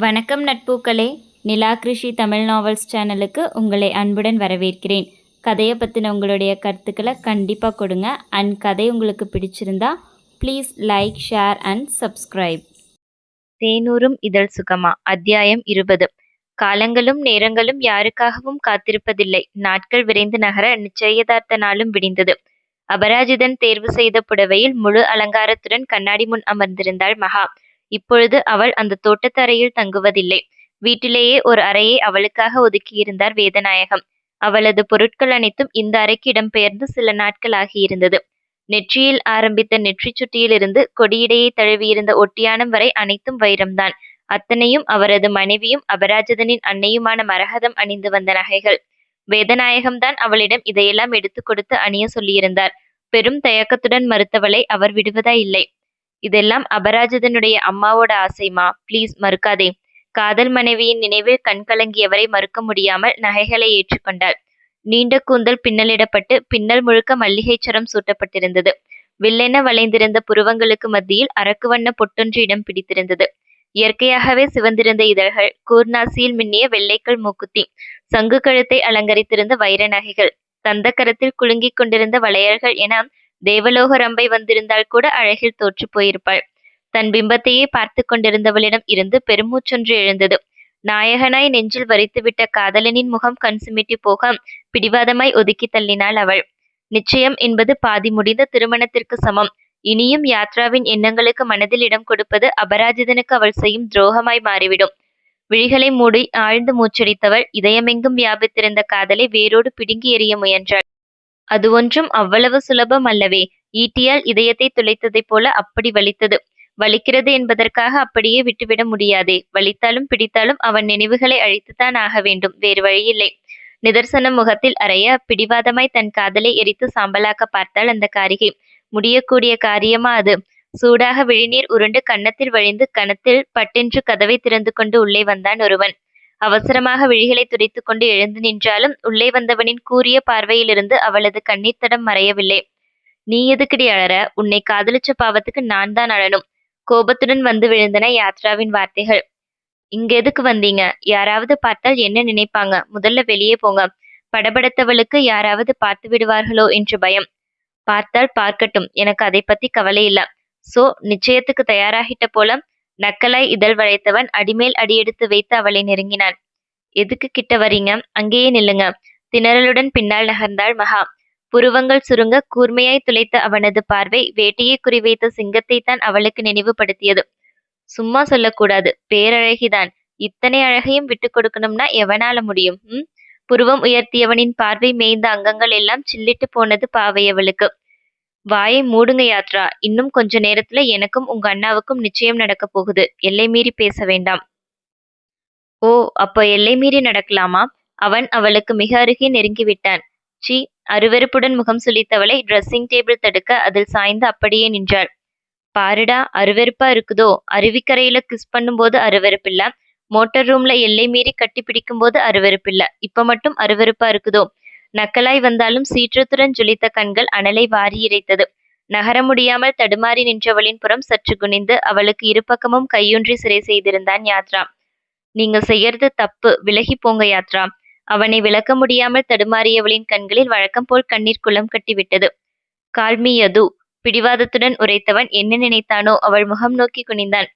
வணக்கம் நட்பூக்களே. நிலா கிருஷி தமிழ் நாவல்ஸ் சேனலுக்கு உங்களை அன்புடன் வரவேற்கிறேன். கதையை பற்றின உங்களுடைய கருத்துக்களை கண்டிப்பாக கொடுங்க. அண்ட் கதை உங்களுக்கு பிடிச்சிருந்தா please like share and subscribe தேனூரும் இதழ் சுகமா? அத்தியாயம் இருபது. காலங்களும் நேரங்களும் யாருக்காகவும் காத்திருப்பதில்லை. நாட்கள் விரைந்து நகர நிச்சயதார்த்த நாளும் விடிந்தது. அபராஜிதன் தேர்வு செய்த புடவையில் முழு அலங்காரத்துடன் கண்ணாடி முன் அமர்ந்திருந்தாள் மகா. இப்பொழுது அவள் அந்த தோட்டத்தரையில் தங்குவதில்லை. வீட்டிலேயே ஒரு அறையை அவளுக்காக ஒதுக்கியிருந்தார் வேதநாயகம். அவளது பொருட்கள் அனைத்தும் இந்த அறைக்கு இடம்பெயர்ந்து சில நாட்கள் ஆகியிருந்தது. நெற்றியில் ஆரம்பித்த நெற்றிச் சுட்டியிலிருந்து கொடியிடையே தழுவியிருந்த ஒட்டியானம் வரை அனைத்தும் வைரம்தான். அத்தனையும் அவரது மனைவியும் அபராஜிதனின் அன்னையுமான மரகதம் அணிந்து வந்த நகைகள். வேதநாயகம்தான் அவளிடம் இதையெல்லாம் எடுத்து கொடுத்து அணிய சொல்லியிருந்தார். பெரும் தயக்கத்துடன் மறுத்தவளை அவர் விடுவதா இல்லை. இதெல்லாம் அபராஜிதனுடைய அம்மாவோட ஆசைமா ப்ளீஸ் மறுக்காதே. காதல் மனைவியின் நினைவில் கண் கலங்கியவரை மறுக்க முடியாமல் நகைகளை ஏற்றுக்கொண்டாள். நீண்ட கூந்தல் பின்னலிடப்பட்டு பின்னல் முழுக்க மல்லிகைச்சரம் சூட்டப்பட்டிருந்தது. வில்லென வளைந்திருந்த புருவங்களுக்கு மத்தியில் அரக்கு வண்ண பொட்டொன்று இடம் பிடித்திருந்தது. இயற்கையாகவே சிவந்திருந்த இதழ்கள் கூர்நாசியில் மின்னிய வெள்ளைக்கல் மூக்குத்தி சங்கு கழுத்தை அலங்கரித்திருந்த வைர நகைகள் தந்தக்கரத்தில் குலுங்கிக் கொண்டிருந்த வளையல்கள் என தேவலோக ரம்பை வந்திருந்தால் கூட அழகில் தோற்று போயிருப்பாள். தன் பிம்பத்தையே பார்த்து கொண்டிருந்தவளிடம் இருந்து பெருமூச்சொன்று எழுந்தது. நாயகனாய் நெஞ்சில் வரித்துவிட்ட காதலனின் முகம் கண் சிமிட்டி போக பிடிவாதமாய் ஒதுக்கி தள்ளினாள் அவள். நிச்சயம் என்பது பாதி முடிந்த திருமணத்திற்கு சமம். இனியும் யாத்ராவின் எண்ணங்களுக்கு மனதில் இடம் கொடுப்பது அபராஜிதனுக்கு அவள் செய்யும் துரோகமாய் மாறிவிடும். விழிகளை மூடி ஆழ்ந்து மூச்சடித்தவள் இதயமெங்கும் வியாபித்திருந்த காதலை வேரோடு பிடுங்கி எறிய முயன்றாள். அது ஒன்றும் அவ்வளவு சுலபம் அல்லவே. ஈட்டியால் இதயத்தை துளைத்ததைப் போல அப்படி வலித்தது. வலிக்கிறது என்பதற்காக அப்படியே விட்டுவிட முடியாதே. வலித்தாலும் பிடித்தாலும் அவன் நினைவுகளை அழித்துத்தான் ஆக வேண்டும். வேறு வழியில்லை. நிதர்சன முகத்தில் அறைய பிடிவாதமாய் தன் காதலை எரித்து சாம்பலாக்க பார்த்தாள் அந்த காரிகை. முடியக்கூடிய காரியமா அது? சூடாக விழிநீர் உருண்டு கன்னத்தில் வழிந்து கணத்தில் பட்டென்று கதவை திறந்து கொண்டு உள்ளே வந்தான் ஒருவன். அவசரமாக விழிகளை துடைத்து கொண்டு எழுந்து நின்றாலும் உள்ளே வந்தவனின் கூரிய பார்வையிலிருந்து அவளது கண்ணீர் தடம் மறையவில்லை. நீ எதுக்குடி அழற? உன்னை காதலிச்ச பாவத்துக்கு நான் தான் அழனும் கோபத்துடன் வந்து விழுந்தன யாத்ராவின் வார்த்தைகள். இங்க எதுக்கு வந்தீங்க? யாராவது பார்த்தால் என்ன நினைப்பாங்க? முதல்ல வெளியே போங்க. படபடத்தவளுக்கு யாராவது பார்த்து விடுவார்களோ? என்று பயம். பார்த்தால் பார்க்கட்டும். எனக்கு அதை பத்தி கவலை இல்ல. சோ நிச்சயத்துக்கு தயாராகிட்ட போல நக்கலாய் இதழ் வளைத்தவன் அடிமேல் அடியெடுத்து வைத்து அவளை நெருங்கினான். எதுக்கு கிட்ட வரீங்க அங்கேயே நில்லுங்க திணறலுடன் பின்னால் நகர்ந்தாள் மகா. புருவங்கள் சுருங்க கூர்மையாய் துளைத்த அவனது பார்வை வேட்டையை குறிவைத்த சிங்கத்தை தான் அவளுக்கு நினைவுபடுத்தியது. சும்மா சொல்லக்கூடாது. பேரழகிதான். இத்தனை அழகையும் விட்டு கொடுக்கணும்னா எவனால முடியும்? உம் புருவம் உயர்த்தியவனின் பார்வை மேய்ந்த அங்கங்கள் எல்லாம் சில்லிட்டு போனது பாவையவளுக்கு வாயை மூடுங்க யாத்ரா. இன்னும் கொஞ்ச நேரத்துல எனக்கும் உங்க அண்ணாவுக்கும் நிச்சயம் நடக்க போகுது. எல்லை மீறி பேச வேண்டாம். ஓ அப்போ எல்லை மீறி நடக்கலாமா? அவன் அவளுக்கு மிக அருகே நெருங்கி விட்டான். சி அருவருப்புடன் முகம் சுளித்தவளை ட்ரெஸ்ஸிங் டேபிள் தடுக்க அதில் சாய்ந்து அப்படியே நின்றாள். பாருடா அருவருப்பா இருக்குதோ? அருவிக்கரையில கிஸ் பண்ணும்போது அருவருப்பில்ல. மோட்டர் ரூம்ல எல்லை மீறி கட்டி பிடிக்கும் போது அருவருப்பில்ல. இப்ப மட்டும் அருவருப்பா இருக்குதோ? நக்கலாய் வந்தாலும் சீற்றத்துடன் ஜொலித்த கண்கள் அனலை வாரி இறைத்தது. நகர முடியாமல் தடுமாறி நின்றவளின் புறம் சற்று குனிந்து அவளுக்கு இருபக்கமும் கையொன்றி சிறை செய்திருந்தான் யாத்ரா. நீங்க செய்யறது தப்பு விலகி போங்க யாத்ரா. அவனை விளக்க முடியாமல் தடுமாறியவளின் கண்களில் வழக்கம் போல் கண்ணீர் குளம் கட்டிவிட்டது. கால்மி யது பிடிவாதத்துடன் உரைத்தவன் என்ன நினைத்தானோ அவள் முகம் நோக்கி குனிந்தான்.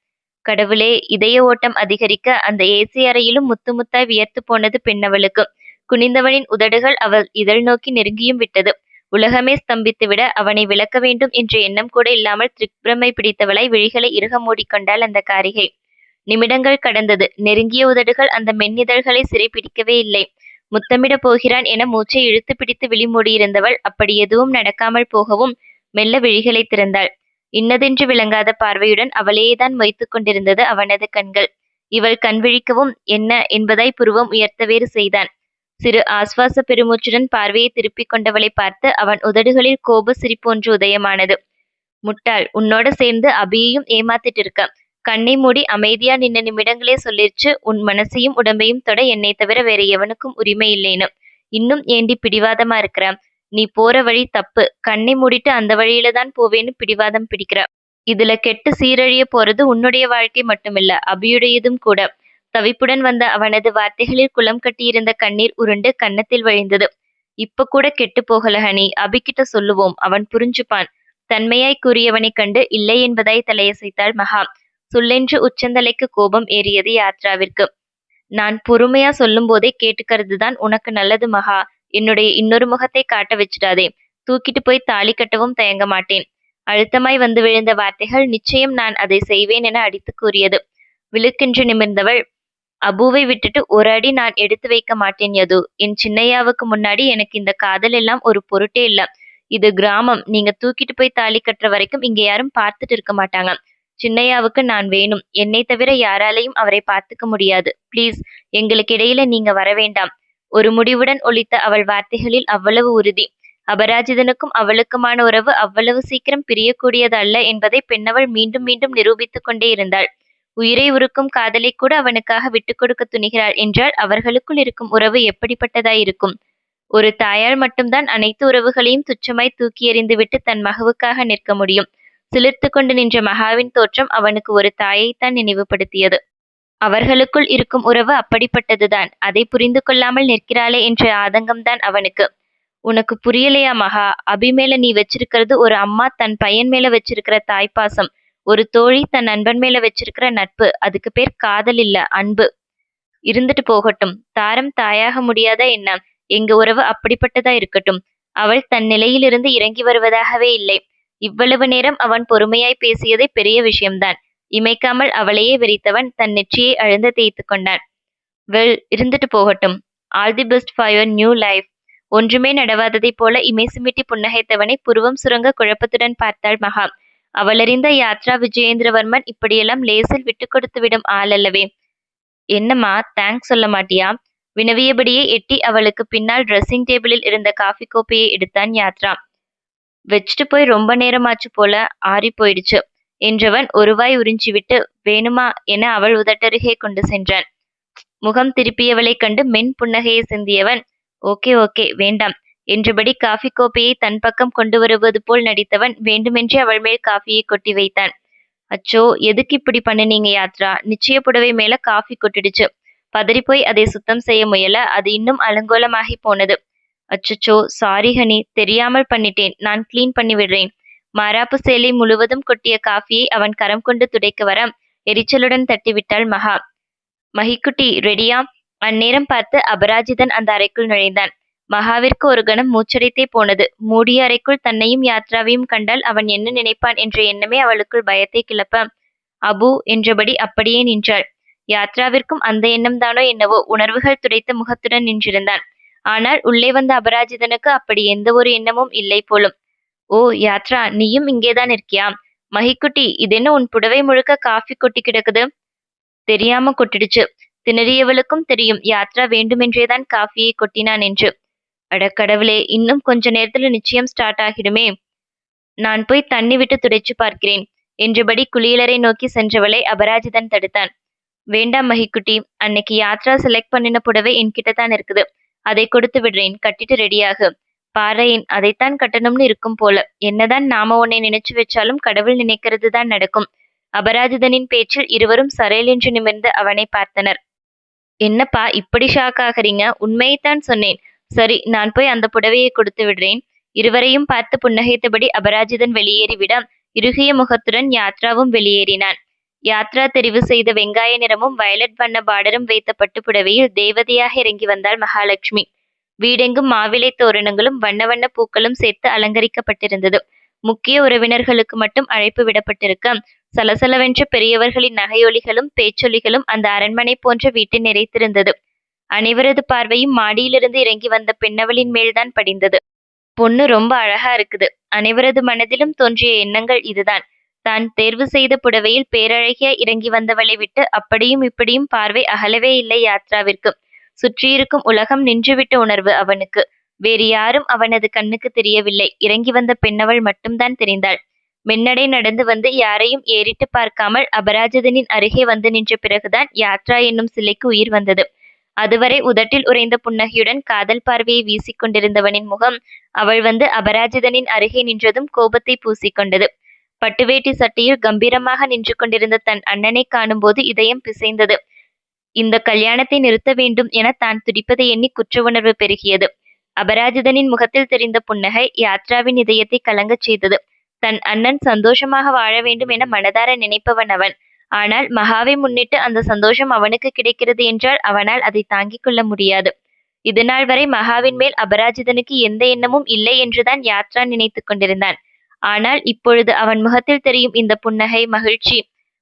கடவுளே இதய ஓட்டம் அதிகரிக்க அந்த ஏசி அறையிலும் முத்து முத்தாய் வியர்த்து போனது பெண்ணவளுக்கு. குனிந்தவனின் உதடுகள் அவள் இதழ் நோக்கி நெருங்கியும் விட்டது. உலகமே ஸ்தம்பித்துவிட அவனை விளக்க வேண்டும் என்ற எண்ணம் கூட இல்லாமல் திக்பிரமை பிடித்தவளாய் விழிகளை இறுக மூடிக்கொண்டாள் அந்த காரிகை. நிமிடங்கள் கடந்தது. நெருங்கிய உதடுகள் அந்த மென்னிதழ்களை சிறை பிடிக்கவே இல்லை. முத்தமிட போகிறான் என மூச்சை இழுத்து பிடித்து விழி மூடியிருந்தவள் அப்படி எதுவும் நடக்காமல் போகவும் மெல்ல விழிகளை திறந்தாள். இன்னதென்று விளங்காத பார்வையுடன் அவளையேதான் வைத்துக் கொண்டிருந்தது அவனது கண்கள். இவள் கண் விழிக்கவும் என்ன என்பதாய் புருவம் உயர்த்த வேறு செய்தான். சிறு ஆஸ்வாச பெருமூச்சுடன் பார்வையை திருப்பிக் கொண்டவளை பார்த்து அவன் உதடுகளில் கோப சிரிப்பொன்று உதயமானது. முட்டாள் உன்னோட சேர்ந்து அபியையும் ஏமாத்திட்டு இருக்க கண்ணை மூடி அமைதியா நின்ன நிமிடங்களே சொல்லிருச்சு உன் மனசையும் உடம்பையும் தொட என்னை தவிர வேற எவனுக்கும் உரிமை இல்லைன்னு. இன்னும் ஏண்டி பிடிவாதமா இருக்கிற? நீ போற வழி தப்பு. கண்ணை மூடிட்டு அந்த வழியில தான் போவேன்னு பிடிவாதம் பிடிக்கிற. இதுல கெட்டு சீரழிய போறது உன்னுடைய வாழ்க்கை மட்டுமில்ல அபியுடையதும் கூட. தவிப்புடன் வந்த அவனது வார்த்தைகளில் குளம் கட்டியிருந்த கண்ணீர் உருண்டு கன்னத்தில் வழிந்தது. இப்ப கூட கெட்டு போகல ஹனி. அபிக்கிட்ட சொல்லுவோம். அவன் புரிஞ்சுப்பான். தன்மையாய் கூறியவனைக் கண்டு இல்லை என்பதாய் தலையசைத்தாள் மகா. சொல்லென்று உச்சந்தலைக்கு கோபம் ஏறியது யாத்ராவிற்கு. நான் பொறுமையா சொல்லும் போதே கேட்டுக்கிறது தான் உனக்கு நல்லது மகா. என்னுடைய இன்னொரு முகத்தை காட்ட வச்சிடாதே. தூக்கிட்டு போய் தாலி கட்டவும் தயங்க மாட்டேன். அழுத்தமாய் வந்து விழுந்த வார்த்தைகள் நிச்சயம் நான் அதை செய்வேன் என அடித்து கூறியது. விழுக்கென்று நிமிர்ந்தவள் அபுவை விட்டுட்டு ஒரு அடி நான் எடுத்து வைக்க மாட்டேன் யது. என் சின்னையாவுக்கு முன்னாடி எனக்கு இந்த காதல் எல்லாம் ஒரு பொருட்டே இல்ல. இது கிராமம். நீங்க தூக்கிட்டு போய் தாலி கட்டுற வரைக்கும் இங்க யாரும் பார்த்துட்டு இருக்க மாட்டாங்க. சின்னையாவுக்கு நான் வேணும். என்னை தவிர யாராலையும் அவரை பார்த்துக்க முடியாது. ப்ளீஸ் எங்களுக்கு இடையில நீங்க வர வேண்டாம். ஒரு முடிவுடன் ஒலித்த அவள் வார்த்தைகளில் அவ்வளவு உறுதி. அபராஜிதனுக்கும் அவளுக்குமான உறவு அவ்வளவு சீக்கிரம் பிரியக்கூடியது அல்ல என்பதை பெண்ணவள் மீண்டும் மீண்டும் நிரூபித்துக் கொண்டே இருந்தாள். உயிரை உருக்கும் காதலை கூட அவனுக்காக விட்டுக் கொடுக்க துணிகிறாள் என்றால் அவர்களுக்குள் இருக்கும் உறவு எப்படிப்பட்டதாயிருக்கும்? ஒரு தாயால் மட்டும்தான் அனைத்து உறவுகளையும் துச்சமாய் தூக்கி எறிந்துவிட்டு தன் மகவுக்காக நிற்க முடியும். சிலிர்த்து கொண்டு நின்ற மகாவின் தோற்றம் அவனுக்கு ஒரு தாயைத்தான் நினைவுபடுத்தியது. அவர்களுக்குள் இருக்கும் உறவு அப்படிப்பட்டதுதான். அதை புரிந்து கொள்ளாமல் நிற்கிறாளே என்ற ஆதங்கம்தான் அவனுக்கு. உனக்கு புரியலையா மகா? அபி மேல நீ வச்சிருக்கிறது ஒரு அம்மா தன் பையன் மேல வச்சிருக்கிற தாய்ப்பாசம். ஒரு தோழி தன் நண்பன் மேல வச்சிருக்கிற நட்பு அதுக்கு பேர் காதல் இல்ல அன்பு. இருந்துட்டு போகட்டும். தாரம் தாயாக முடியாதா என்ன? எங்க உறவு அப்படிப்பட்டதா இருக்கட்டும். அவள் தன் நிலையிலிருந்து இறங்கி வருவதாகவே இல்லை. இவ்வளவு நேரம் அவன் பொறுமையாய் பேசியதே பெரிய விஷயம்தான். இமைக்காமல் அவளையே வெறித்தவன் தன் நெற்றியை அழுந்த தேய்த்து கொண்டான். வெல் இருந்துட்டு போகட்டும். All the best for your new life ஒன்றுமே நடவாததைப் போல இமை சிமிட்டி புன்னகைத்தவனை புருவம் சுரங்க குழப்பத்துடன் பார்த்தாள் மகா. அவளறிந்த யாத்ரா விஜயேந்திரவர்மன் இப்படியெல்லாம் லேசில் விட்டு கொடுத்து விடும் ஆளல்லவே. என்னம்மா தேங்க்ஸ் சொல்ல மாட்டியா? வினவியபடியே எட்டி அவளுக்கு பின்னால் ட்ரெஸ்ஸிங் டேபிளில் இருந்த காஃபி கோப்பையை எடுத்தான் யாத்ரா. வச்சுட்டு போய் ரொம்ப நேரமாச்சு போல ஆறி போயிடுச்சு. என்றவன் ஒருவாய் உறிஞ்சிவிட்டு வேணுமா என அவள் உதட்டருகே கொண்டு சென்றான். முகம் திருப்பியவளைக் கண்டு மென் புன்னகையை சிந்தியவன் ஓகே ஓகே வேண்டாம். என்றபடி காஃபி கோப்பையை தன் பக்கம் கொண்டு வருவது போல் நடித்தவன் வேண்டுமென்றே அவள் மேல் காஃபியை கொட்டி வைத்தான். அச்சோ எதுக்கு இப்படி பண்ணுனீங்க யாத்ரா? நிச்சய புடவை மேல காஃபி கொட்டிடுச்சு. பதறிப்போய் அதை சுத்தம் செய்ய முயல அது இன்னும் அலங்கோலமாகி போனது. அச்சச்சோ சாரி ஹனி தெரியாமல் பண்ணிட்டேன். நான் கிளீன் பண்ணி விடுறேன். மாராப்பு சேலை முழுவதும் கொட்டிய காஃபியை அவன் கரம் கொண்டு துடைக்க வர எரிச்சலுடன் தட்டிவிட்டாள் மகா. மகிக்குட்டி ரெடியா அந்நேரம் பார்த்து அபராஜிதன் அந்த அறைக்குள் நுழைந்தான். மகாவிற்கு ஒரு கணம் மூச்சடைத்தே போனது. மூடிய அறைக்குள் தன்னையும் யாத்ராவையும் கண்டால் அவன் என்ன நினைப்பான் என்ற எண்ணமே அவளுக்குள் பயத்தை கிளப்ப அபு என்றபடி அப்படியே நின்றாள். யாத்ராவிற்கும் அந்த எண்ணம் தானோ என்னவோ உணர்வுகள் துடைத்த முகத்துடன் நின்றிருந்தான். ஆனால் உள்ளே வந்த அபராஜிதனுக்கு அப்படி எந்த ஒரு எண்ணமும் இல்லை போலும். ஓ யாத்ரா நீயும் இங்கேதான் இருக்கியா? மகிக்குட்டி இதென்ன உன் புடவை முழுக்க காஃபி கொட்டி கிடக்குது? தெரியாம கொட்டிடுச்சு. திணறியவளுக்கும் தெரியும். யாத்ரா வேண்டுமென்றேதான் காஃபியை கொட்டினான் என்று. அட கடவுளே இன்னும் கொஞ்ச நேரத்துல நிச்சயம் ஸ்டார்ட் ஆகிடுமே. நான் போய் தண்ணி விட்டு துடைச்சு பார்க்கிறேன் என்றபடி குளியலரை நோக்கி சென்றவளை அபராஜிதன் தடுத்தான். வேண்டாம் மகிக்குட்டி அன்னைக்கு யாத்ரா செலக்ட் பண்ணின புடவை என்கிட்ட தான் இருக்குது. அதை கொடுத்து விடுறேன் கட்டிட்டு ரெடியாகு. பாறையின் அதைத்தான் கட்டணும்னு இருக்கும் போல. என்னதான் நாம உன்னை நினைச்சு வச்சாலும் கடவுள் நினைக்கிறது தான் நடக்கும். அபராஜிதனின் பேச்சில் இருவரும் சரையலென்று நிமிர்ந்து அவனை பார்த்தனர். என்னப்பா இப்படி ஷாக் ஆகிறீங்க? உண்மையைத்தான் சொன்னேன். சரி நான் போய் அந்த புடவையை கொடுத்து விடுறேன். இருவரையும் பார்த்து புன்னகைத்தபடி அபராஜிதன் வெளியேறிவிட இறுகிய முகத்துடன் யாத்ராவும் வெளியேறினான் யாத்ரா தெரிவு செய்த வெங்காய நிறமும் வயலட் வண்ண பார்டரும் வைத்த பட்டு புடவையில் தேவதையாக இறங்கி வந்தாள் மகாலட்சுமி. வீடெங்கும் மாவிலை தோரணங்களும் வண்ண வண்ண பூக்களும் சேர்த்து அலங்கரிக்கப்பட்டிருந்தது. முக்கிய உறவினர்களுக்கு மட்டும் அழைப்பு விடப்பட்டிருக்க சலசலவென்ற பெரியவர்களின் நகையொலிகளும் பேச்சொலிகளும் அந்த அரண்மனை போன்ற வீட்டை நிறைத்திருந்தது. அனைவரது பார்வையும் மாடியிலிருந்து இறங்கி வந்த பெண்ணவளின் மேல்தான் படிந்தது. பொண்ணு ரொம்ப அழகா இருக்குது. அனைவரது மனதிலும் தோன்றிய எண்ணங்கள் இதுதான். தான் தேர்வு செய்த புடவையில் பேரழகிய இறங்கி வந்தவளை விட்டு அப்படியும் இப்படியும் பார்வை அகலவே இல்லை யாத்ராவிற்கு. சுற்றியிருக்கும் உலகம் நின்றுவிட்ட உணர்வு அவனுக்கு. வேறு யாரும் அவனது கண்ணுக்கு தெரியவில்லை. இறங்கி வந்த பெண்ணவள் மட்டும்தான் தெரிந்தாள். மென்னடை நடந்து வந்து யாரையும் ஏறிட்டு பார்க்காமல் அபராஜிதனின் அருகே வந்து நின்ற பிறகுதான் யாத்ரா என்னும் சிலைக்கு உயிர் வந்தது. அதுவரை உதட்டில் உறைந்த புன்னகையுடன் காதல் பார்வையை வீசிக் கொண்டிருந்தவனின் முகம் அவள் வந்து அபராஜிதனின் அருகே நின்றதும் கோபத்தை பூசிக்கொண்டது பட்டுவேட்டி சட்டையில் கம்பீரமாக நின்று கொண்டிருந்த தன் அண்ணனை காணும்போது இதயம் பிசைந்தது. இந்த கல்யாணத்தை நிறுத்த வேண்டும் என தான் துடிப்பதை எண்ணி குற்ற உணர்வு பெருகியது. அபராஜிதனின் முகத்தில் தெரிந்த புன்னகை யாத்ராவின் இதயத்தை கலங்கச் செய்தது. தன் அண்ணன் சந்தோஷமாக வாழ வேண்டும் என மனதார நினைப்பவன் அவன். ஆனால் மகாவை முன்னிட்டு அந்த சந்தோஷம் அவனுக்கு கிடைக்கிறது என்றால் அவனால் அதை தாங்கிக் கொள்ள முடியாது. இதுநாள் வரை மகாவின் மேல் அபராஜிதனுக்கு எந்த எண்ணமும் இல்லை என்றுதான் யாத்ரா நினைத்துக் கொண்டிருந்தான். ஆனால் இப்பொழுது அவன் முகத்தில் தெரியும் இந்த புன்னகை மகிழ்ச்சி.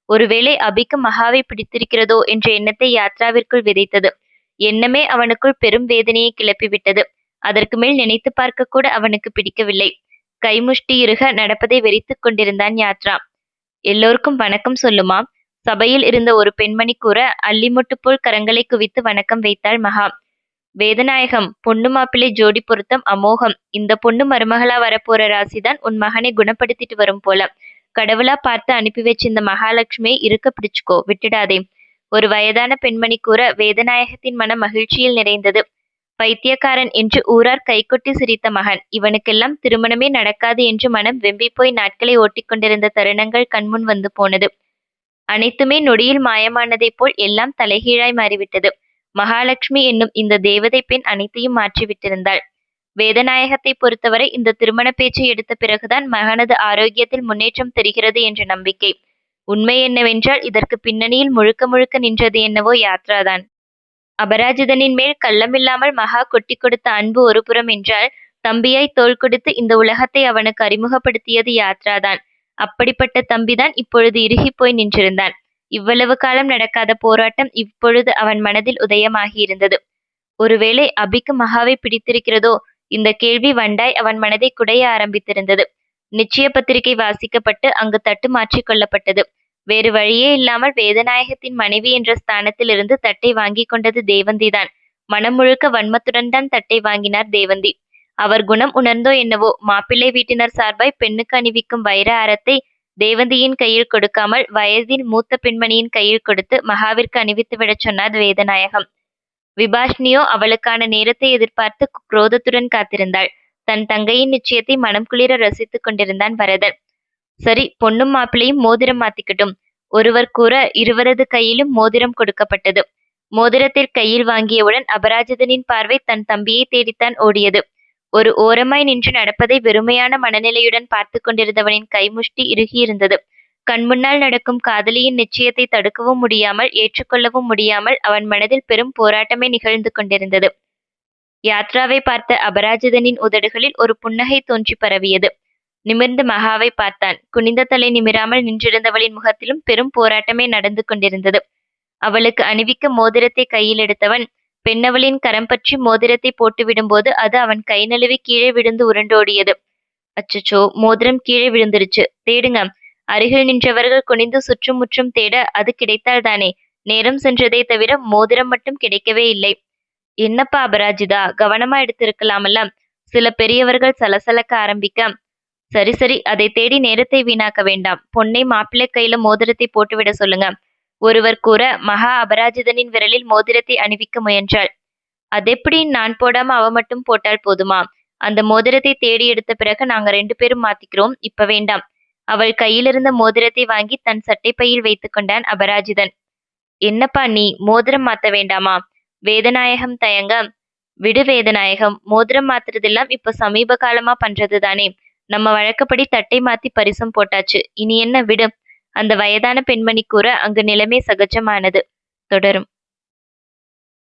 ஒருவேளை அபிக்கு மகாவை பிடித்திருக்கிறதோ என்ற எண்ணத்தை யாத்ராவிற்குள் விதைத்தது. எண்ணமே அவனுக்குள் பெரும் வேதனையை கிளப்பிவிட்டது. அதற்கு மேல் நினைத்து பார்க்க கூட அவனுக்கு பிடிக்கவில்லை. கைமுஷ்டி இருக நடப்பதை வெறித்துக் கொண்டிருந்தான் யாத்ரா. எல்லோருக்கும் வணக்கம் சொல்லுமா? சபையில் இருந்த ஒரு பெண்மணி கூற அள்ளிமுட்டு போல் கரங்களை குவித்து வணக்கம் வைத்தாள் மகா. வேதநாயகம் பொண்ணு மாப்பிள்ளை ஜோடி பொருத்தம் அமோகம். இந்த பொண்ணு மருமகளா வரப்போற ராசிதான் உன் மகனை குணப்படுத்திட்டு வரும் போல. கடவுளா பார்த்து அனுப்பி வச்ச இந்த மகாலட்சுமியை இருக்க பிடிச்சுக்கோ விட்டுடாதே ஒரு வயதான பெண்மணி கூற வேதநாயகத்தின் மனம் மகிழ்ச்சியில் நிறைந்தது. பைத்தியக்காரன் என்று ஊரார் கைகொட்டி சிரித்த மகன். இவனுக்கெல்லாம் திருமணமே நடக்காது என்று மனம் வெம்பி போய் நாட்களை ஓட்டிக்கொண்டிருந்த தருணங்கள் கண்முன் வந்து போனது. அனைத்துமே நொடியில் மாயமானதைப் போல் எல்லாம் தலைகீழாய் மாறிவிட்டது. மகாலட்சுமி என்னும் இந்த தேவதை பெண் அனைத்தையும் மாற்றிவிட்டிருந்தாள். வேதநாயகத்தை பொறுத்தவரை இந்த திருமண பேச்சை எடுத்த பிறகுதான் மகனது ஆரோக்கியத்தில் முன்னேற்றம் தெரிகிறது என்ற நம்பிக்கை. உண்மை என்னவென்றால் இதற்கு பின்னணியில் முழுக்க முழுக்க நின்றது என்னவோ யாத்ராதான். அபராஜிதனின் மேல் கள்ளமில்லாமல் மகா கொட்டி கொடுத்த அன்பு ஒருபுறம் என்றால் தம்பியாய் தோள் கொடுத்து இந்த உலகத்தை அவனுக்கு அறிமுகப்படுத்தியது யாத்ராதான். அப்படிப்பட்ட தம்பிதான் இப்பொழுது இறுகி போய் நின்றிருந்தான். இவ்வளவு காலம் நடக்காத போராட்டம் இப்பொழுது அவன் மனதில் உதயமாகியிருந்தது. ஒருவேளை அபிக்கு மகாவை பிடித்திருக்கிறதோ? இந்த கேள்வி வண்டாய் அவன் மனதை குடைய ஆரம்பித்திருந்தது. நிச்சய பத்திரிகை வாசிக்கப்பட்டு அங்கு தட்டு மாற்றிக் கொள்ளப்பட்டது. வேறு வழியே இல்லாமல் வேதநாயகத்தின் மனைவி என்ற ஸ்தானத்திலிருந்து தட்டை வாங்கி கொண்டது தேவந்திதான். மனம் முழுக்க வன்மத்துடன் தான் தட்டை வாங்கினார் தேவந்தி. அவர் குணம் உணர்ந்தோ என்னவோ? மாப்பிள்ளை வீட்டினர் சார்பாய் பெண்ணுக்கு அணிவிக்கும் வைர அறத்தை தேவந்தியின் கையில் கொடுக்காமல் வயதின் மூத்த பெண்மணியின் கையில் கொடுத்து மகாவிற்கு அணிவித்து விடச் சொன்னார் வேதநாயகம். விபாஷ்னியோ அவளுக்கான நேரத்தை எதிர்பார்த்து குரோதத்துடன் காத்திருந்தாள். தன் தங்கையின் நிச்சயத்தை மனம் குளிர ரசித்துக் கொண்டிருந்தான் வரதன் சரி பொண்ணும் மாப்பிள்ளையும் மோதிரம் மாத்திக்கிட்டும். ஒருவர் கூற இருவரது கையிலும் மோதிரம் கொடுக்கப்பட்டது. மோதிரத்தில் கையில் வாங்கியவுடன் அபராஜிதனின் பார்வை தன் தம்பியை தேடித்தான் ஓடியது. ஒரு ஓரமாய் நின்று நடப்பதை வெறுமையான மனநிலையுடன் பார்த்து கொண்டிருந்தவனின் கைமுஷ்டி இறுகியிருந்தது. கண்முன்னால் நடக்கும் காதலியின் நிச்சயத்தை தடுக்கவும் முடியாமல் ஏற்றுக்கொள்ளவும் முடியாமல் அவன் மனதில் பெரும் போராட்டமே நிகழ்ந்து கொண்டிருந்தது. யாத்ராவை பார்த்த அபராஜிதனின் உதடுகளில் ஒரு புன்னகை தோன்றி பரவியது. நிமிர்ந்து மகாவை பார்த்தான். குனிந்த தலை நிமிராமல் நின்றிருந்தவளின் முகத்திலும் பெரும் போராட்டமே நடந்து கொண்டிருந்தது. அவளுக்கு அணிவிக்க மோதிரத்தை கையில் எடுத்தவன் பெண்ணவளின் கரம் பற்றி மோதிரத்தை போட்டுவிடும்போது அது அவன் கை நழுவி கீழே விழுந்து உருண்டோடியது. அச்சச்சோ மோதிரம் கீழே விழுந்துருச்சு. தேடுங்க. அருகில் நின்றவர்கள் குனிந்து சுற்றும் முற்றும் தேட அது கிடைத்தால் தானே. நேரம் சென்றதை தவிர மோதிரம் மட்டும் கிடைக்கவே இல்லை. என்னப்பா அபராஜிதா கவனமா எடுத்திருக்கலாமல்ல? சில பெரியவர்கள் சலசலக்க ஆரம்பிக்க. சரி சரி அதை தேடி நேரத்தை வீணாக்க வேண்டாம். பொன்னை மாப்பிள்ளை கையில மோதிரத்தை போட்டுவிட சொல்லுங்க. ஒருவர் கூற மகா அபராஜிதனின் விரலில் மோதிரத்தை அணிவிக்க முயன்றாள். அதெப்படி நான் போடாம அவ மட்டும் போட்டால் போதுமா? அந்த மோதிரத்தை தேடி எடுத்த பிறகு நாங்க ரெண்டு பேரும் மாத்திக்கிறோம் இப்ப வேண்டாம். அவள் கையிலிருந்த மோதிரத்தை வாங்கி தன் சட்டை பையில் வைத்துக் கொண்டான் அபராஜிதன். என்னப்பா நீ? மோதிரம் மாத்த வேண்டாமா? வேதநாயகம் தயங்க. விடு வேதநாயகம் மோதிரம் மாத்துறதெல்லாம் இப்ப சமீப காலமா பண்றது தானே நம்ம வழக்கப்படி தட்டை மாத்தி பரிசம் போட்டாச்சு. இனி என்ன விடு. அந்த வயதான பெண்மணி கூற அங்கு நிலைமை சகஜமானது. தொடரும்.